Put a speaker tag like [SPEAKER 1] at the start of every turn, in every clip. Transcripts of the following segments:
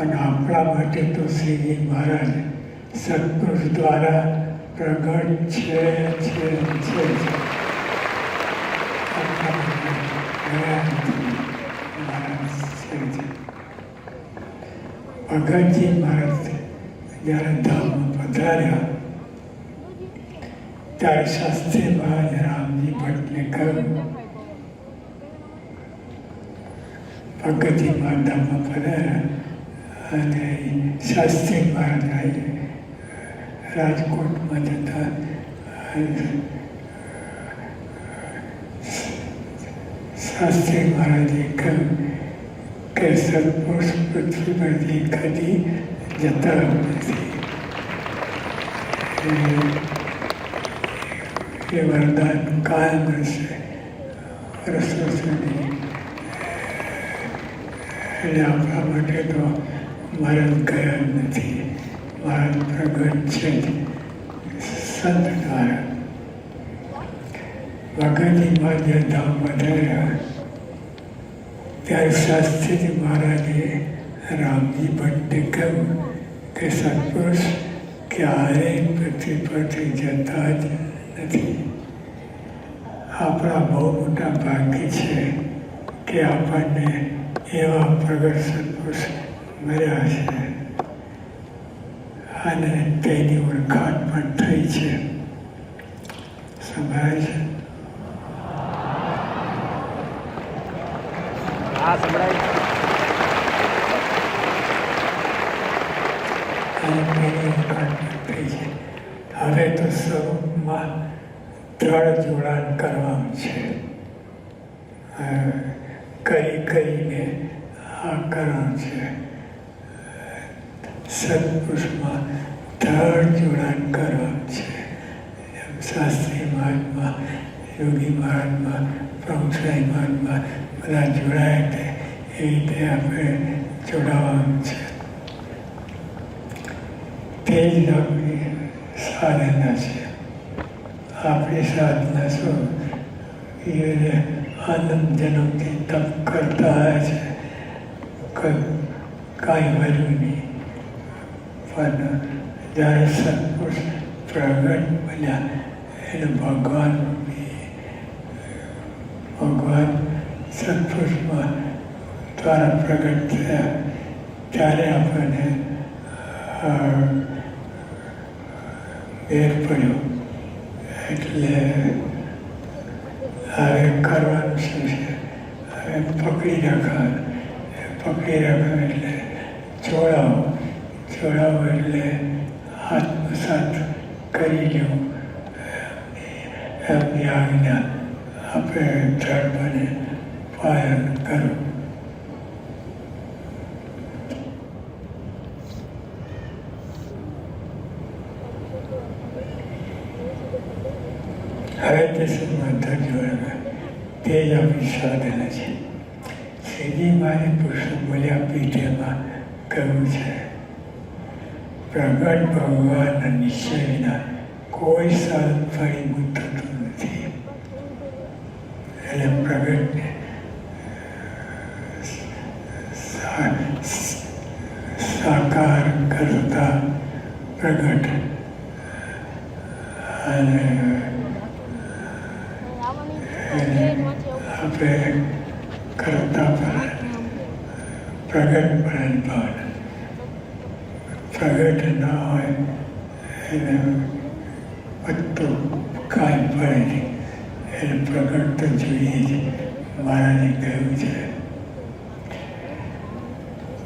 [SPEAKER 1] અને આપણા માટે તો શ્રીજી મહારાજ સત્પુરુષ દ્વારા પ્રગટ છે. ભગતજી મહારાજ જ્યારે ધામમાં પધાર્યા, ત્યારે શાસ્ત્રી મહારાજ રામજી ભટ્ટને કહ્યું, ભગતજી માધામાં પધાર્યા અને શાસ્ત્રી મહારાજ રાજકોટમાં જતા શાસ્ત્રી મહારાજે કહ્યું કે સત્પુરુષ પૃથ્વી પરથી કદી જતા નથી એ- વરદાન કાયમ રહેશે. વર્ષો સુધી એટલે આપણા માટે તો મરણ ગયા નથી. મરણ પ્રગટ છે. સંત દ્વારા વગરની જે ધામ વધાર્યા. ત્યારે શાસ્ત્રીજી મહારાજે રામજી ભટ્ટને કહ્યું કે સત્પુરુષ ક્યારેય પૃથ્વી પરથી જતા જ નથી. આપણા બહુ મોટા ભાગ્ય છે કે આપણને એવા પ્રગટ સત્પુરુષ મળ્યા છે અને તેની ઓળખાણ પણ થઈ છે. છે? હવે તો સ્વરૂપમાં ત્રણ જોડાણ કરવાનું છે. કઈ કરી કરીને આ કરવાનું છે. સત્પુરુષમાં ત્રણ જોડાણ કરવાનું છે. એમ શાસ્ત્રી મહાત્મા, યોગી માર્ગમાં પ્રભુસાઈ માર્ગમાં બધા જોડાય તે એ રીતે આપણે જોડાવાનું છે. તે જ આપણી સાધના છે. આપણી સાધના શું? એ આનંદ જન્મથી તપ કરતા છે. કાંઈ મળ્યું નહીં. પણ જ્યારે સત્પુરુષ પ્રગટ બન્યા એટલે ભગવાન ભગવાન સત્પુરુષમાં દ્વારા પ્રગટ થયા. ત્યારે આપણને વેર પડ્યો. એટલે હવે કરવાનું શું છે? હવે પકડી રાખવાનું. પકડી રાખવાનું એટલે જોડાવો જોડાવો એટલે આત્મસાત કરી લેવું એમની આજ્ઞા આપણે ધર્મને પાલન કરવું હવે તે સંબંધ જોડવા તે જ આપણી સાધના છે. શ્રીજી મારે પુરુષ બોલ્યા, પીઠેમાં કહ્યું છે પ્રગટ ભગવાનના નિશ્ચય કોઈ સાલ ફળીભૂત થતું નથી એટલે પ્રગટ સાકાર કરતા પ્રગટ અને આપણે કરતા પણ પ્રગટ પણ પ્રગટ ના હોય એને બધું કાંઈ પડે નહીં. એને પ્રગટ તો જોઈએ જ. મહારાજે કહ્યું છે.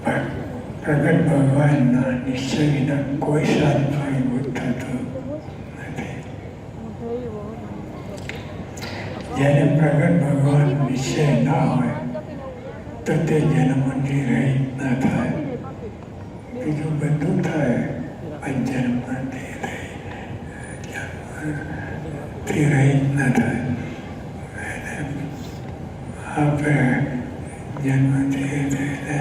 [SPEAKER 1] પણ પ્રગટ ભગવાનના નિશ્ચય વિના કોઈ સાર ફળીભૂત થતું નથી. જ્યારે પ્રગટ ભગવાન નિશ્ચય ના હોય, તો તે જન્મથી રહી ના થાય. બીજું બધું થાય પણ જન્મથી રહી જન્મથી રહી ના થાય આપણે જન્મથી એટલે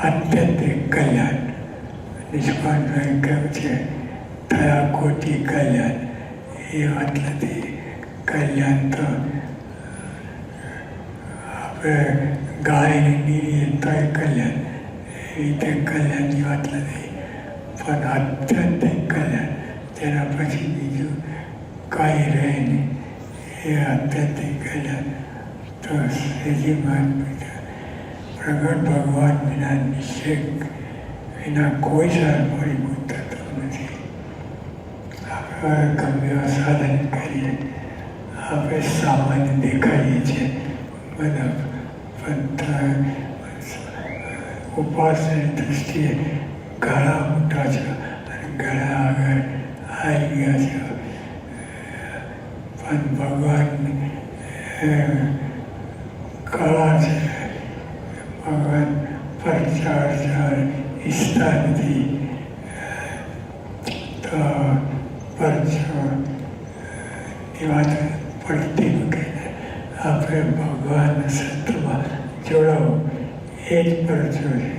[SPEAKER 1] આત્યંતિક કલ્યાણ નિષ્કાળભાઈ કેમ છે થયા કોટી કલ્યાણ એ નથી કલ્યાણ તો આપણે ગાયને નીરીએ તોય કલ્યાણ એ કલ્યાણની વાત નથી, પણ આત્યંતિક કલ્યાણ, તેના પછી બીજું કાંઈ રહે નહીં. એ આત્યંતિક કલ્યાણ તો શ્રીજી મહાત્મા પ્રગટ ભગવાન વિના નિષેક વિના કોઈ સાર ફળીભૂત થતો નથી. આપણે ગમે સાધન કરીએ, આપણે સામાન્ય દેખાઈએ છીએ. બધા પણ ઉપાસની દૃષ્ટિએ ઘણા મોટા છે અને ઘણા આગળ આવી ગયા છે. પણ ભગવાન કળા છે. ભગવાન પરચાર ઈચ્છતા નથી. તો પરચોની વાત પડતી આપણે ભગવાનના સત્રમાં જોડાવો. એ જ પરચો છે.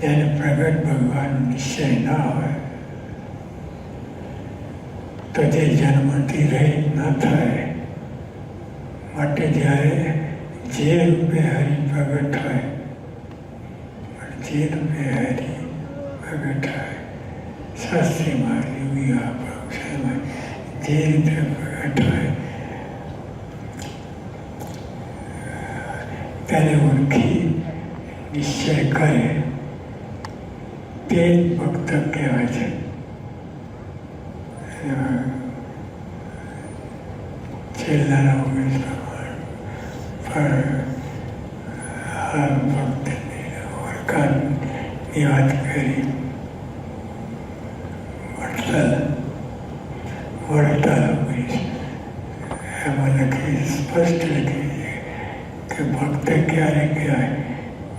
[SPEAKER 1] એને પ્રગટ ભગવાન નિશ્ચય ના હોય તો જે જન્મથી રહી ના થાય માટે જ્યારે જે રૂપે હરી પ્રગટ હોય જે રૂપે હરી પ્રગટ હોય શાસ્ત્રીમાં યોગીમાં પરોક્ષમાં જે રીતે પ્રગટ હોય તેને ઓળખી નિશ્ચય કરે તે જ ભક્ત કહેવાય છે. છેલ્લાના ઉમેશ ભગવાન પણ ભક્તની ઓળખાણની વાત કરી. વડતાલ વડતાલ ઉમેશ એમાં લખી, સ્પષ્ટ લખી કે ભક્ત ક્યારે કહેવાય?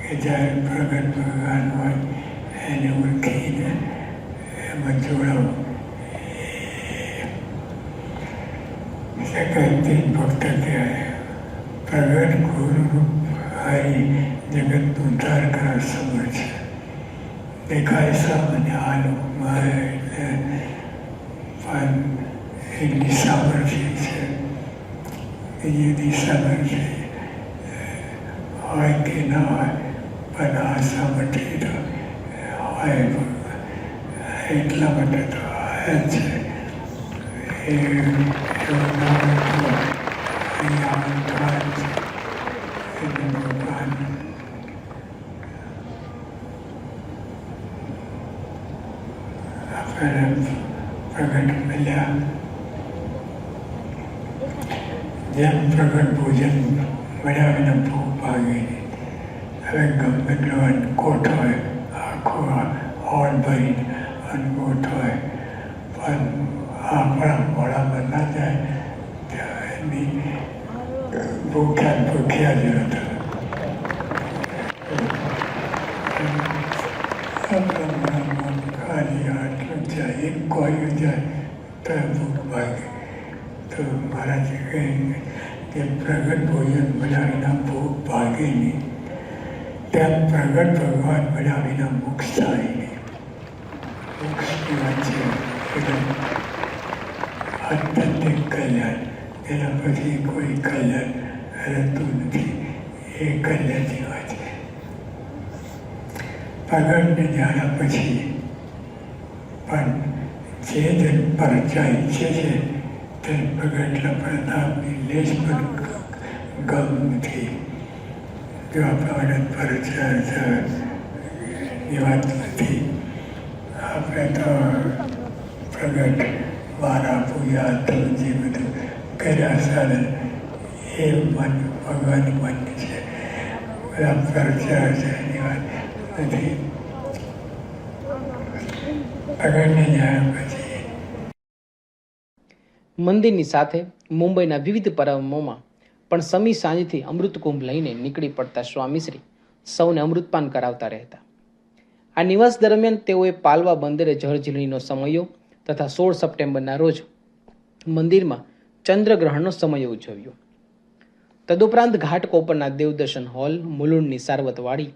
[SPEAKER 1] કે જ્યારે પ્રગટ ભગવાન હોય એને ઓળખીને એમાં જોડાવું જગતથી ભક્ત કહેવાય પ્રગટ ગુરુ હરિ જગતનો ઉદ્ધાર કરવા સમર્થ છે દેખાય સામાન્ય હાલો મારે એટલે પણ એટલી સામર્થ્ય છે બીજી બધી સામર્થ્ય હોય કે ના હોય આ સામર્થ્ય તો હોય એટલા માટે તો જ છે. એ એવું ના હોય એટલે ભગવાન આપણે પ્રગટ મળ્યા. જેમ પ્રગટ ભોજન મળ્યા વિના ભૂખ ભાગે હવે ગમે એટલો કોટ હોય આખો હોલ ભરી અનકોટ હોય પણ આપણા મોડામાં ના જાય ત્યાં એની ભૂખ્યા ને ભૂખ્યા જ હતા આપણા મોડામાં ખાલી આટલું જાય એક કોઈ જાય તો ભૂખ ભાગે તો મહારાજે કહ્યું કે પ્રગટ ભગવાન મળ્યા વિના મોક્ષ થાય આત્યંતિક કલ્યાણ એના પછી કોઈ કલ્યાણ રહેતું નથી એ કલ્યાણની વાત છે પ્રગટને જાણ્યા પછી પણ જે જન પરચા ઈચ્છે છે તે પ્રગટના પ્રતાપની લેશ પણ ગમ નથી જો આપણે પરચા એ વાત નથી આપણે તો પ્રગટ મારા પૂજા તો જે બધું કર્યા સાધન એ મન ભગવાન મન છે. બધા પરચા છે એની વાત નથી. પ્રગટને જાણ્યા પછી.
[SPEAKER 2] મંદિરની સાથે મુંબઈના વિવિધ પરમોમાં પણ સમી સાંજથી અમૃતકુંભ લઈને નીકળી પડતા સ્વામીશ્રી સૌને અમૃતપાન કરાવતા રહેતા. આ નિવાસ દરમિયાન તેઓએ પાલવા બંદરે જળઝીલણીનો સમયો તથા સોળ સપ્ટેમ્બરના રોજ મંદિરમાં ચંદ્રગ્રહણનો સમય ઉજવ્યો. તદુપરાંત ઘાટકોપરના દેવદર્શન હોલ, મુલુંડની સાર્વતવાડી,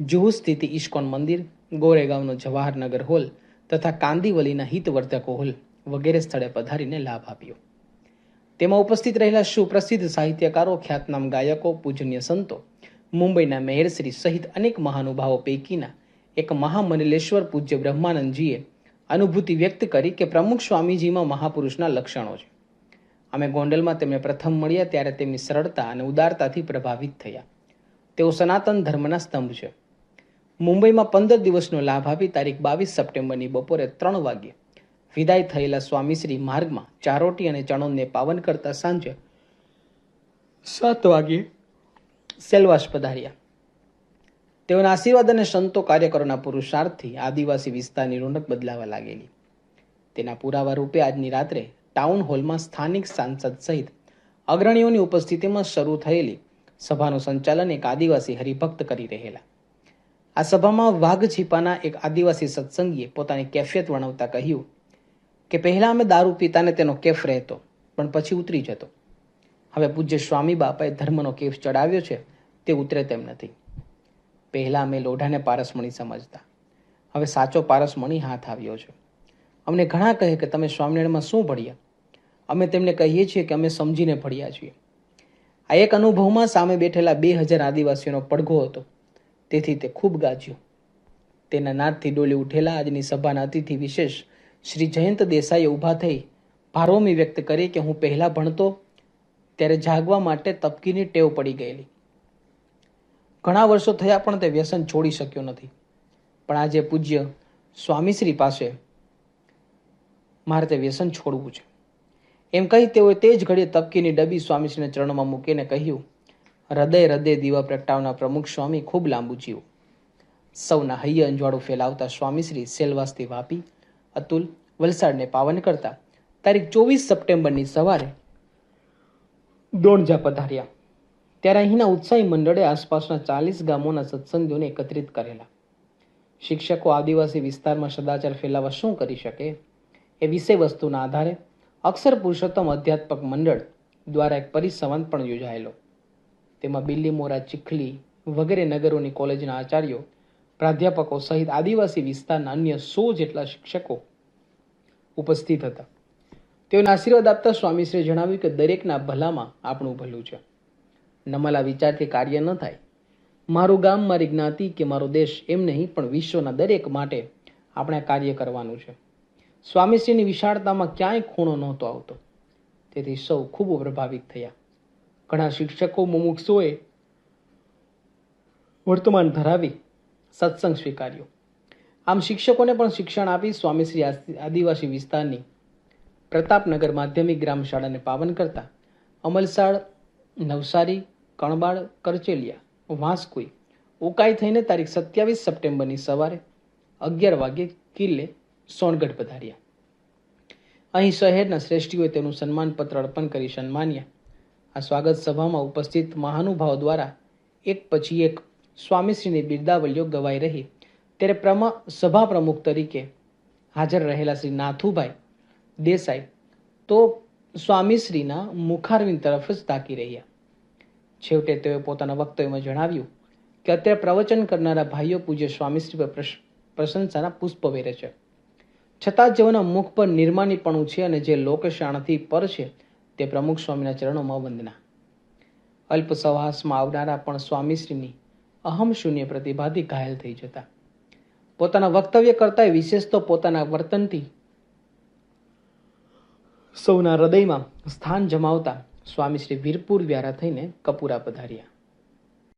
[SPEAKER 2] જુહુ સ્થિત ઇસ્કોન મંદિર, ગોરેગાંવનો જવાહરનગર હોલ તથા કાંદીવલીના હિતવર્ધક હોલ વગેરે સ્થળે પધારીને લાભ આપ્યો. તેમાં ઉપસ્થિત રહેલા સુપ્રસિદ્ધ સાહિત્યકારો, ખ્યાતનામ ગાયકો, પૂજનીય સંતો, મુંબઈના મેહરશ્રી સહિત અનેક મહાનુભાવો પૈકીના એક મહામંડલેશ્વર પૂજ્ય બ્રહ્માનંદજીએ અનુભૂતિ વ્યક્ત કરી કે પ્રમુખ સ્વામીજીમાં મહાપુરુષના લક્ષણો છે. અમે ગોંડલમાં તેમને પ્રથમ મળ્યા ત્યારે તેમની સરળતા અને ઉદારતાથી પ્રભાવિત થયા. તેઓ સનાતન ધર્મના સ્તંભ છે. મુંબઈમાં પંદર દિવસનો લાભ આપી તારીખ બાવીસ સપ્ટેમ્બરની બપોરે ત્રણ વાગ્યે વિદાય થયેલા સ્વામીશ્રી માર્ગમાં ચારોટી અને ચણોદને પાવન કરતા સાંજે સાત વાગ્યે સેલવાસ પધાર્યા. તેઓના આશીર્વાદ અને સંતો કાર્યકરોના પુરુષાર્થથી આદિવાસી વિસ્તારની રોનક બદલાવા લાગેલી. તેના પુરાવા રૂપે આજની રાત્રે ટાઉન હોલમાં સ્થાનિક સાંસદ સહિત અગ્રણીઓની ઉપસ્થિતિમાં શરૂ થયેલી સભાનું સંચાલન એક આદિવાસી હરિભક્ત કરી રહેલા. આ સભામાં વાઘ છીપાના એક આદિવાસી સત્સંગીએ પોતાની કેફિયત વર્ણવતા કહ્યું કે પહેલાં અમે દારૂ પીતા ને તેનો કેફ રહેતો, પણ પછી ઉતરી જતો. હવે પૂજ્ય સ્વામી બાપાએ ધર્મનો કેફ ચડાવ્યો છે, તે ઉતરે તેમ નથી. પહેલાં અમે લોઢાને પારસમણી સમજતા. હવે સાચો પારસમણી હાથ આવ્યો છે. અમને ઘણા કહે કે તમે સ્વામિનારાયણમાં શું ભણ્યા? અમે તેમને કહીએ છીએ કે અમે સમજીને ભણ્યા છીએ. આ એક અનુભવમાં સામે બેઠેલા બે હજાર આદિવાસીઓનો પડઘો હતો. તેથી તે ખૂબ ગાજ્યું. તેના નાદથી ડોલી ઉઠેલા આજની સભાના અતિથિ વિશેષ શ્રી જયંત દેસાઈએ ઊભા થઈ ભારોમી વ્યક્ત કરી કે હું પહેલાં ભણતો ત્યારે જાગવા માટે તપકીની ટેવ પડી ગયેલી. ઘણા વર્ષો થયા પણ તે વ્યસન છોડી શક્યો નથી. પણ આજે પૂજ્ય સ્વામીશ્રી પાસે મારે તે વ્યસન છોડવું છે. એમ કહી તેઓએ તે જ ઘડીએ તપકીની ડબ્બી સ્વામીશ્રીના ચરણમાં મૂકીને કહ્યું, હૃદય હૃદય, દીવા પ્રગટાવના પ્રમુખ સ્વામી ખૂબ લાંબુ જીવો. સૌના હૈયે અંજવાળું ફેલાવતા સ્વામીશ્રી સેલવાસથી વાપી અતુલ વલસાડને પાવન કરતા તારીખ ચોવીસ સપ્ટેમ્બરની સવારે દોણજા પધાર્યા. ત્યારે અહીંના ઉત્સાહી મંડળે આસપાસના ચાલીસ ગામોના સત્સંગીઓને એકત્રિત કરેલા. શિક્ષકો આદિવાસી વિસ્તારમાં સદાચાર ફેલાવા શું કરી શકે એ વિષય વસ્તુના આધારે અક્ષર પુરુષોત્તમ અધ્યાત્મક મંડળ દ્વારા એક પરિસંવાદ પણ યોજાયેલો. તેમાં બિલ્લીમોરા ચીખલી વગેરે નગરોની કોલેજના આચાર્યો, પ્રાધ્યાપકો સહિત આદિવાસી વિસ્તારના અન્ય સો જેટલા શિક્ષકો ઉપસ્થિત હતા. તેઓને આશીર્વાદ આપતા સ્વામીશ્રીએ જણાવ્યું કે દરેકના ભલામાં આપણું ભલું છે. નમલા વિચારથી કાર્ય ન થાય. મારું ગામ, મારી જ્ઞાતિ કે મારો દેશ એમ નહીં, પણ વિશ્વના દરેક માટે આપણે કાર્ય કરવાનું છે. સ્વામીશ્રીની વિશાળતામાં ક્યાંય ખૂણો નહોતો આવતો. તેથી સૌ ખૂબ પ્રભાવિત થયા. ઘણા શિક્ષકો મુમુક્ષુઓએ વર્તમાન ધરાવી સત્સંગ સ્વીકાર્યો. આમ શિક્ષકોને પણ શિક્ષણ આપી સ્વામીશ્રી આદિ- આદિવાસી વિસ્તારની પ્રતાપનગર માધ્યમિક ગ્રામ શાળાને પાવન કરતા અમલસાડ, નવસારી, કણબાળ, કરચેલિયા, વાંસકુઈ ઉકાઈ થઈને તારીખ સત્યાવીસ સપ્ટેમ્બરની સવારે અગિયાર વાગ્યે કિલ્લે સોનગઢ પધાર્યા. અહીં શહેરના શ્રેષ્ઠીઓએ તેનું સન્માનપત્ર અર્પણ કરી સન્માન્યા. આ સ્વાગત સભામાં ઉપસ્થિત મહાનુભાવ દ્વારા એક પછી એક સ્વામીશ્રીની બિરદાવલીઓ ગવાઈ રહી. ત્યારે પ્રમા સભા પ્રમુખ તરીકે હાજર રહેલા શ્રી નાથુભાઈ દેસાઈ તો સ્વામીશ્રીના મુખારવિંદ તરફ જ તાકી રહ્યા. છેવટે તેઓએ પોતાના વક્તવ્યમાં જણાવ્યું કે અત્યારે પ્રવચન કરનારા ભાઈઓ પૂજ્ય સ્વામીશ્રી પર પ્રશ- પ્રશંસાના પુષ્પ વેરે છે. છતાં જેઓના મુખ પર નિર્માણીપણું છે અને જે લોકશાણથી પર છે, તે પ્રમુખ સ્વામીના ચરણોમાં વંદના. અલ્પ સવાસમાં આવનારા પણ સ્વામીશ્રીની અહમ શૂન્ય પ્રતિભાથી ઘાયલ થઈ જતા. પોતાના વક્તવ્ય કરતા વિશેષ તો પોતાના વર્તનથી. સૌના હૃદયમાં સ્થાન જમાવતા સ્વામી શ્રી વીરપુર વ્યારા થઈને કપૂરા પધાર્યા.